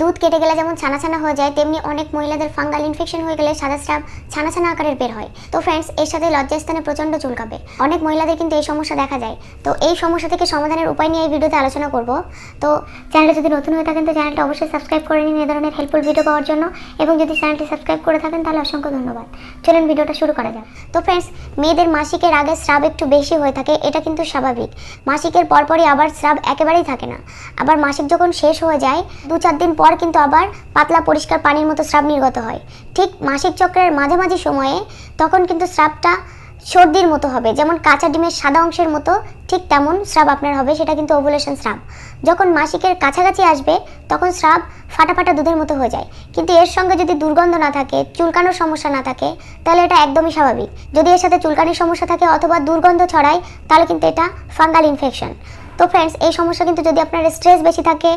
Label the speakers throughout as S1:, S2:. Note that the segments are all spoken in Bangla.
S1: দুধ কেটে গেলে যেমন ছানা ছানা হয়ে যায়, তেমনি অনেক মহিলাদের ফাঙ্গাল ইনফেকশন হয়ে গেলে সাদা স্রাব ছানা ছানা আকারের বের হয়। তো ফ্রেন্ডস এর সাথে লজ্জাস্থানে প্রচণ্ড চুলকাবে। অনেক মহিলাদের কিন্তু এই সমস্যা দেখা যায়। তো এই সমস্যা থেকে সমাধানের উপায় নিয়ে এই ভিডিওতে আলোচনা করব। তো চ্যানেলটা যদি নতুন হয়ে থাকেন, তো চ্যানেলটা অবশ্যই সাবস্ক্রাইব করে নিন এই ধরনের হেল্পফুল ভিডিও পাওয়ার জন্য। এবং যদি চ্যানেলটি সাবস্ক্রাইব করে থাকেন, তাহলে অসংখ্য ধন্যবাদ। চলুন ভিডিওটা শুরু করা যাক। তো ফ্রেন্ডস মেয়েদের মাসিকের আগে স্রাব একটু বেশি হয়ে থাকে, এটা কিন্তু স্বাভাবিক। মাসিকের পরপরই আবার স্রাব একেবারেই থাকে না। আবার মাসিক যখন শেষ হয়ে যায় দু চার দিন পর কিন্তু আবার পাতলা পরিষ্কার পানির মতো স্রাব নির্গত হয়। ঠিক মাসিক চক্রের মাঝামাঝি সময়ে তখন কিন্তু স্রাবটা সর্দির মতো হবে। যেমন কাঁচা ডিমের সাদা অংশের মতো ঠিক তেমন স্রাব আপনার হবে, সেটা কিন্তু ওভুলেশন স্রাব। যখন মাসিকের কাছাকাছি আসবে, তখন স্রাব ফাটা ফাটা দুধের মতো হয়ে যায়। কিন্তু এর সঙ্গে যদি দুর্গন্ধ না থাকে, চুলকানোর সমস্যা না থাকে, তাহলে এটা একদমই স্বাভাবিক। যদি এর সাথে চুলকানির সমস্যা থাকে অথবা দুর্গন্ধ ছড়ায়, তাহলে কিন্তু এটা ফাঙ্গাল ইনফেকশন। তো ফ্রেন্ডস এই সমস্যা কিন্তু যদি আপনার স্ট্রেস বেশি থাকে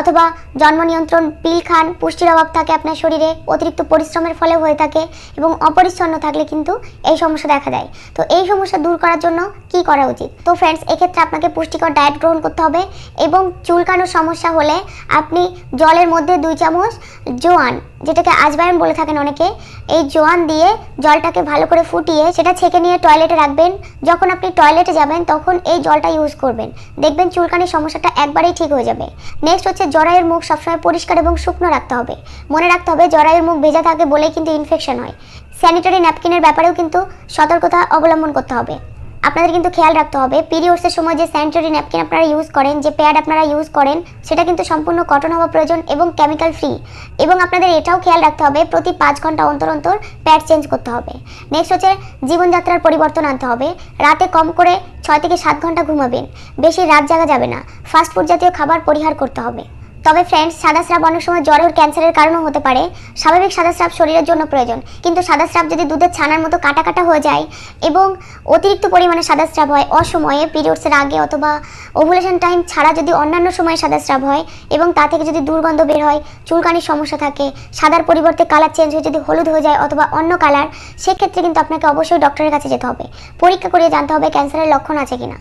S1: অথবা জন্ম নিয়ন্ত্রণ, পিল খান, পুষ্টির অভাব থাকে আপনার শরীরে, অতিরিক্ত পরিশ্রমের ফলে হয়ে থাকে এবং অপরিচ্ছন্ন থাকলে কিন্তু এই সমস্যা দেখা দেয়। তো এই সমস্যা দূর করার জন্য কি করা উচিত? তো ফ্রেন্ডস এক্ষেত্রে আপনাকে পুষ্টিকর ডায়েট গ্রহণ করতে হবে এবং চুলকানোর সমস্যা হলে আপনি জলের মধ্যে দুই চামচ জোয়ান, যেটাকে আজবায়ন বলে থাকেন অনেকে, এই জোয়ান দিয়ে জলটাকে ভালো করে ফুটিয়ে সেটা ছেঁকে নিয়ে টয়লেটে রাখবেন। যখন আপনি টয়লেটে যাবেন, তখন এই জলটা ইউজ করবেন। দেখবেন চুলকানির সমস্যাটা একবারেই ঠিক হয়ে যাবে। নেক্সট হচ্ছে জরায়ের মুখ সবসময় পরিষ্কার এবং শুকনো রাখতে হবে। মনে রাখতে হবে জরায়ের মুখ ভেজা থাকে বলেই কিন্তু ইনফেকশন হয়। স্যানিটারি ন্যাপকিনের ব্যাপারেও কিন্তু সতর্কতা অবলম্বন করতে হবে। আপনাদের কিন্তু খেয়াল রাখতে হবে, পিরিয়ডসের সময় যে স্যানিটারি ন্যাপকিন আপনারা ইউজ করেন, যে প্যাড আপনারা ইউজ করেন, সেটা কিন্তু সম্পূর্ণ কটন হওয়া প্রয়োজন এবং কেমিক্যাল ফ্রি এবং আপনাদের এটাও খেয়াল রাখতে হবে, প্রতি পাঁচ ঘণ্টা অন্তর অন্তর প্যাড চেঞ্জ করতে হবে। নেক্সট হচ্ছে জীবনযাত্রার পরিবর্তন আনতে হবে, রাতে কম করে ছয় থেকে সাত ঘণ্টা ঘুমাবেন, বেশি রাত জাগা যাবে না ফাস্টফুড জাতীয় খাবার পরিহার করতে হবে। তবে ফ্রেন্ডস সাদা স্রাব অনেক সময় জ্বরের ক্যান্সারের কারণও হতে পারে। স্বাভাবিক সাদা স্রাব শরীরের জন্য প্রয়োজন। কিন্তু সাদা স্রাব যদি দুধের ছানার মতো কাটা কাটা হয়ে যায় এবং অতিরিক্ত পরিমাণে সাদা স্রাব হয়, অসময়ে পিরিয়ডসের আগে অথবা ওভুলেশন টাইম ছাড়া যদি অন্যান্য সময়ে সাদা স্রাব হয় এবং তা থেকে যদি দুর্গন্ধ বের হয়, চুলকানির সমস্যা থাকে, সাদার পরিবর্তে কালার চেঞ্জ হয়ে যদি হলুদ হয়ে যায় অথবা অন্য কালার সেক্ষেত্রে কিন্তু আপনাকে অবশ্যই ডক্টরের কাছে যেতে হবে। পরীক্ষা করিয়ে জানতে হবে ক্যান্সারের লক্ষণ আছে কিনা।